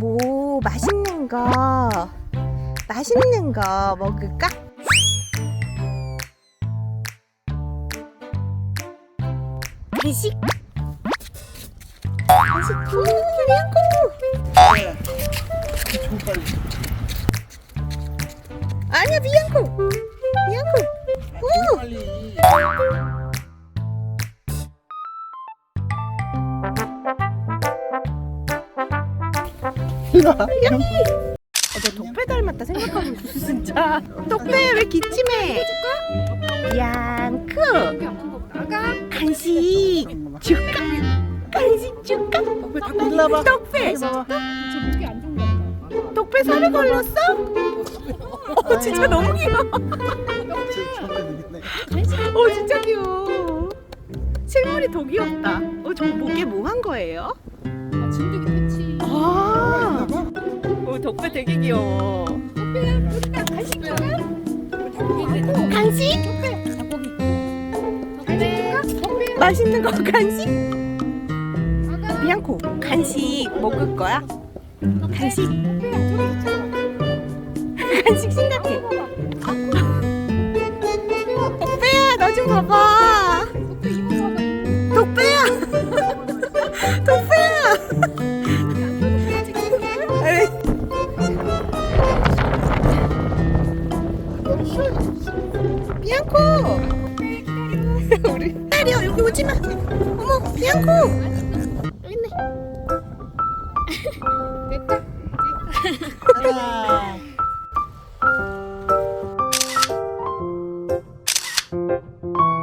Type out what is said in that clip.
뭐 맛있는 거 맛있는 거 먹을까? 간식. 간식. 오 비앙코. 아니야 비앙코. 비앙코. 오 어제 독배 닮았다 생각하고 있어 진짜 독배 왜 기침해 비앙코 간식 줄까 간식 줄까 일로 와봐. 독배 여기 봐봐. 독배 살에 걸렸어? 어 진짜 너무 귀여워 어 진짜 귀여워 실물이 더 귀엽다 어 저거 목에 뭐 한 거예요? 진드기 패치. 아 어, 되게 귀여워 간식. 맛있는 거 간식? 비앙코 간식 먹을 거야? 간식 간식 생각해 덕배야 너좀 봐봐 여기 오지 마. 어머, 양코. 여기 됐다.